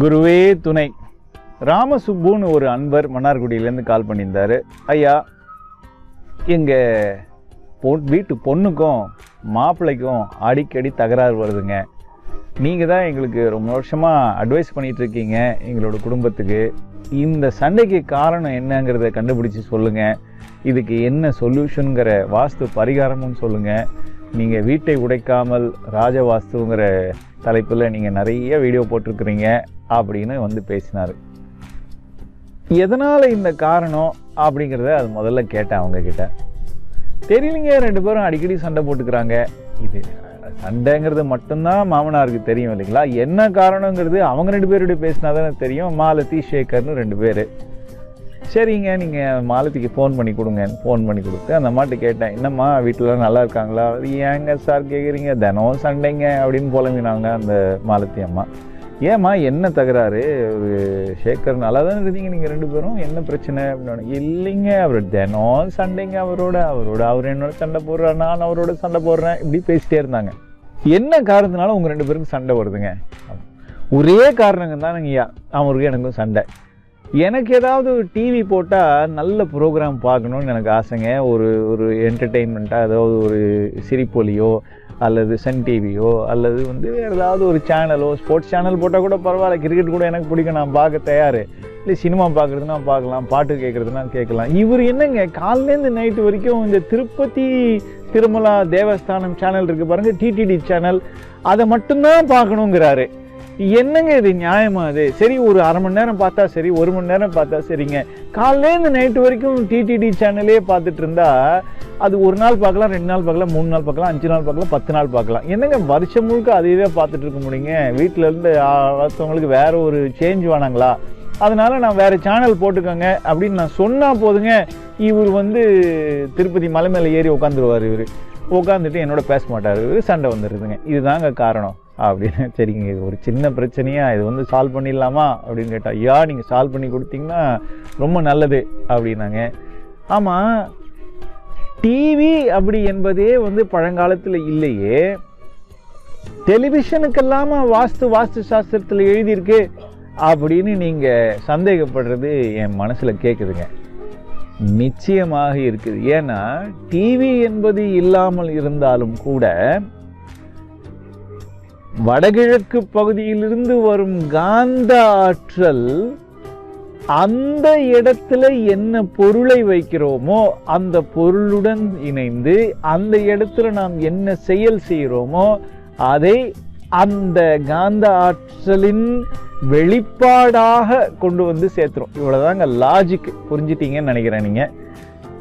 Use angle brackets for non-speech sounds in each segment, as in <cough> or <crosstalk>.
குருவே துணை. ராமசுப்புன்னு ஒரு அன்பர் மன்னார்குடியிலேருந்து கால் பண்ணியிருந்தாரு. ஐயா எங்கள் பொ வீட்டு பொண்ணுக்கும் மாப்பிள்ளைக்கும் அடிக்கடி தகராறு வருதுங்க. நீங்கள் தான் எங்களுக்கு ரொம்ப வருஷமாக அட்வைஸ் பண்ணிகிட்டு இருக்கீங்க எங்களோட குடும்பத்துக்கு. இந்த சண்டைக்கு காரணம் என்னங்கிறத கண்டுபிடிச்சி சொல்லுங்கள் இதுக்கு என்ன சொல்யூஷனுங்கிற வாஸ்து பரிகாரமும் சொல்லுங்கள் நீங்கள் வீட்டை உடைக்காமல் ராஜவாஸ்துங்கிற தலைப்பில் நீங்கள் நிறைய வீடியோ போட்டிருக்கிறீங்க அப்படின்னு வந்து பேசினார். எதனால் இந்த காரணம் அப்படிங்கிறத அது முதல்ல கேட்டேன் அவங்கக்கிட்ட தெரியலிங்க தெரியலைங்க ரெண்டு பேரும் அடிக்கடி சண்டை போட்டுக்கிறாங்க. இது சண்டைங்கிறது மட்டும்தான் மாமனாருக்கு தெரியும் இல்லைங்களா? என்ன காரணங்கிறது அவங்க ரெண்டு பேருடைய பேசினா தானே தெரியும். மாலதி சேகர்னு ரெண்டு பேர். சரிங்க நீங்கள் மாலதிக்கு ஃபோன் பண்ணி கொடுங்க ஃபோன் பண்ணி கொடுத்து அந்த அம்மாட்ட கேட்டேன் என்னம்மா வீட்டிலலாம் நல்லா இருக்காங்களா? ஏங்க சார் கேட்குறீங்க தினம் சண்டைங்க அப்படின்னு புலம்பினாங்க அந்த மாலதி அம்மா. ஏம்மா என்ன தகராறு? ஒரு சேகர் நல்லா தானே இருந்தீங்க நீங்கள் ரெண்டு பேரும்? என்ன பிரச்சனை? அப்படின்னு இல்லைங்க அவர் தினம் சண்டைங்க அவரோட அவரோட அவர் என்னோட சண்டை போடுறார் நான் அவரோட சண்டை போடுறேன் இப்படி பேசிட்டே இருந்தாங்க. என்ன காரணத்தினால உங்கள் ரெண்டு பேருக்கும் சண்டை வருதுங்க? ஒரே காரணங்க தானுங்கய்யா அவருக்கு எனக்கும் சண்டை. எனக்கு ஏதாவது டிவி போட்டால் நல்ல ப்ரோக்ராம் பார்க்கணுன்னு எனக்கு ஆசைங்க. ஒரு ஒரு என்டர்டெயின்மெண்ட்டாக ஏதாவது ஒரு சிரிப்பொலியோ அல்லது சன் டிவியோ அல்லது வந்து வேறு ஏதாவது ஒரு சேனலோ ஸ்போர்ட்ஸ் சேனல் போட்டால் கூட பரவாயில்ல. கிரிக்கெட் கூட எனக்கு பிடிக்கும். நான் பார்க்க தயார். இல்லை சினிமா பார்க்குறதுனா பார்க்கலாம். பாட்டு கேட்குறதுனா கேட்கலாம். இவர் என்னங்க காலையிலேருந்து நைட்டு வரைக்கும் இந்த திருப்பதி திருமலா தேவஸ்தானம் சேனல் இருக்குது பாருங்கள் டிடிடி சேனல் அதை மட்டும்தான் பார்க்கணுங்கிறாரு. என்னங்க இது நியாயமா அது சரி ஒரு அரை மணி நேரம் பார்த்தா சரி ஒரு மணி நேரம் பார்த்தா சரிங்க. காலையிலேருந்து நைட்டு வரைக்கும் டிடிடி சேனலே பார்த்துட்டு இருந்தா அது ஒரு நாள் பார்க்கலாம் ரெண்டு நாள் பார்க்கலாம் மூணு நாள் பார்க்கலாம் அஞ்சு நாள் பார்க்கலாம் பத்து நாள் பார்க்கலாம். என்னங்க வருஷம் முழுக்க அதையவே பார்த்துட்டு இருக்க முடியுங்க? வீட்டில இருந்து அடுத்தவங்களுக்கு வேற ஒரு சேஞ்ச் வேணாங்களா அதனால நான் வேற சேனல் போட்டுக்கோங்க அப்படின்னு நான் சொன்னா போதுங்க. இவர் வந்து திருப்பதி மலை மேலே ஏறி உட்காந்துருவார் இவர். உட்காந்துட்டு என்னோட பேச மாட்டார் இவர். சண்டை வந்துடுதுங்க இதுதாங்க காரணம். அப்படின்னு. <laughs> சரிங்க இது ஒரு சின்ன பிரச்சனையா? இது வந்து சால்வ் பண்ணிடலாமா? அப்படின்னு கேட்டால் ஐயா நீங்கள் சால்வ் பண்ணி கொடுத்தீங்கன்னா ரொம்ப நல்லது அப்படின்னாங்க. ஆமாம் டிவி அப்படி என்பதே வந்து பழங்காலத்தில் இல்லையே. டெலிவிஷனுக்கெல்லாம வாஸ்து வாஸ்து சாஸ்திரத்தில் எழுதியிருக்கு அப்படின்னு நீங்கள் சந்தேகப்படுறது என் மனசில் கேட்குதுங்க நிச்சயமாக இருக்குது. ஏன்னா டிவி என்பது இல்லாமல் இருந்தாலும் கூட வடகிழக்கு பகுதியிலிருந்து வரும் காந்த ஆற்றல் அந்த இடத்துல என்ன பொருளை வைக்கிறோமோ அந்த பொருளுடன் இணைந்து அந்த இடத்துல நாம் என்ன செயல் செய்கிறோமோ அதை அந்த காந்த ஆற்றலின் வெளிப்பாடாக கொண்டு வந்து சேர்த்துரும் இவ்வளோதாங்க லாஜிக் புரிஞ்சிட்டீங்கன்னு நினைக்கிறேன் நீங்கள்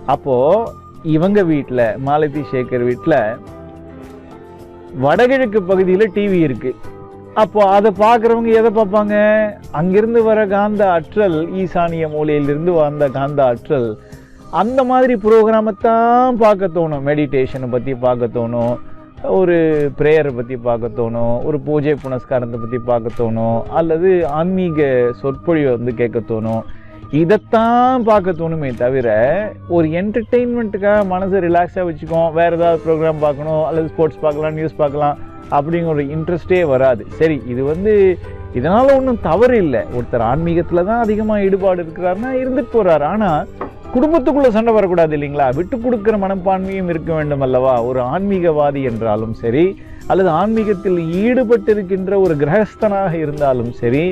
அப்போது இவங்க வீட்டில் மாலதி சேகர் வீட்டில் வடகிழக்கு பகுதியில் டிவி இருக்கு. அப்போ அதை பார்க்குறவங்க எதை பார்ப்பாங்க? அங்கிருந்து வர காந்த ஆற்றல் ஈசானிய மூலையிலிருந்து வந்த காந்த ஆற்றல் அந்த மாதிரி ப்ரோக்ராமை தான் பார்க்க தோணும். மெடிடேஷனை பற்றி பார்க்க தோணும். ஒரு ப்ரேயரை பற்றி பார்க்க தோணும். ஒரு பூஜை புனஸ்காரத்தை பற்றி பார்க்க தோணும். அல்லது ஆன்மீக சொற்பொழிவை வந்து கேட்க தோணும். இதைத்தான் பார்க்க தோணுமே தவிர ஒரு என்டர்டெயின்மெண்ட்டுக்காக மனசை ரிலாக்ஸாக வச்சுக்கோம் வேறு ஏதாவது ப்ரோக்ராம் பார்க்கணும் அல்லது ஸ்போர்ட்ஸ் பார்க்கலாம் நியூஸ் பார்க்கலாம் அப்படிங்கிற ஒரு இன்ட்ரெஸ்டே வராது. சரி இது வந்து இதனால் ஒன்றும் தவறு இல்லை. ஒருத்தர் ஆன்மீகத்தில் தான் அதிகமாக ஈடுபாடு இருக்கிறாருன்னா இருந்துட்டு போகிறார் ஆனால் குடும்பத்துக்குள்ளே சண்டை வரக்கூடாது இல்லைங்களா? விட்டு கொடுக்குற மனப்பான்மையும் இருக்க வேண்டும் அல்லவா? ஒரு ஆன்மீகவாதி என்றாலும் சரி அல்லது ஆன்மீகத்தில் ஈடுபட்டிருக்கின்ற ஒரு கிரகஸ்தனாக இருந்தாலும் சரி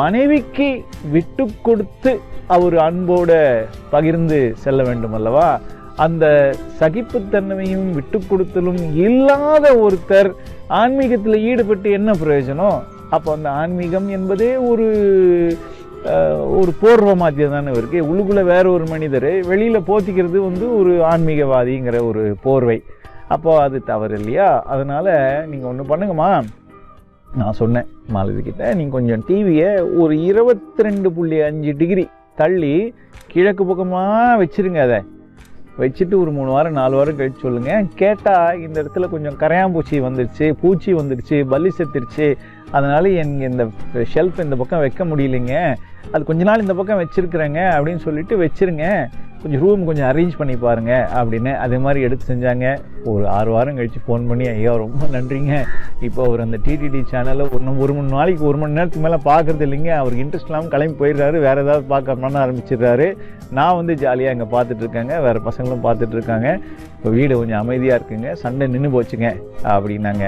மனைவிக்கு விட்டு கொடுத்து அவர் அன்போட பகிர்ந்து செல்ல வேண்டும் அல்லவா? அந்த சகிப்புத்தன்மையும் விட்டு கொடுத்தலும் இல்லாத ஒருத்தர் ஆன்மீகத்தில் ஈடுபட்டு என்ன பிரயோஜனம்? அப்போ அந்த ஆன்மீகம் என்பதே ஒரு ஒரு போர்வ மாத்தியம் தானே இருக்கு. உள்ளுக்குள்ளே வேற ஒரு மனிதர் வெளியில் போத்திக்கிறது வந்து ஒரு ஆன்மீகவாதிங்கிற ஒரு போர்வை. அப்போ அது தவறு இல்லையா? அதனால் நீங்கள் ஒன்று பண்ணுங்கம்மா. நான் சொன்னேன் மாலதி கிட்ட நீங்கள் கொஞ்சம் டிவியை ஒரு இருபத்தி ரெண்டு புள்ளி அஞ்சு டிகிரி தள்ளி கிழக்கு பக்கமாக வச்சிருங்க அதை. வச்சுட்டு ஒரு மூணு வாரம் நாலு வாரம் கழிச்சு சொல்லுங்கள் கேட்டால் இந்த இடத்துல கொஞ்சம் கரையாம்பூச்சி வந்துடுச்சு பூச்சி வந்துடுச்சு பல்லி செத்துருச்சு. அதனால் என் இந்த ஷெல்ஃப் இந்த பக்கம் வைக்க முடியலைங்க. அது கொஞ்ச நாள் இந்த பக்கம் வச்சுருக்குறேங்க அப்படின்னு சொல்லிட்டு வச்சுருங்க. கொஞ்சம் ரூம் கொஞ்சம் அரேஞ்ச் பண்ணி பாருங்க அப்படின்னு அதே மாதிரி எடுத்து செஞ்சாங்க. ஒரு ஆறு வாரம் கழித்து ஃபோன் பண்ணி ஐயா ரொம்ப நன்றிங்க. இப்போ அவர் அந்த டிடிடி சேனலில் ஒரு ஒரு மணி நாளைக்கு ஒரு மணி நேரத்துக்கு மேலே பார்க்குறது இல்லைங்க. அவருக்கு இன்ட்ரெஸ்ட் இல்லாமல் கிளம்பி போயிடுறாரு. வேறு ஏதாவது பார்க்கணும்னு ஆரம்பிச்சிடுறாரு. நான் வந்து ஜாலியாக அங்கே பார்த்துட்ருக்காங்க வேறு பசங்களும் பார்த்துட்டு இருக்காங்க. இப்போ வீடு கொஞ்சம் அமைதியாக இருக்குங்க. சண்டை நின்று போச்சுங்க அப்படின்னாங்க.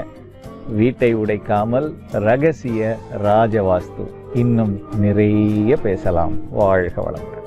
வீட்டை உடைக்காமல் ரகசிய ராஜவாஸ்து. இன்னும் நிறைய பேசலாம். வாழ்க வளமுடன்.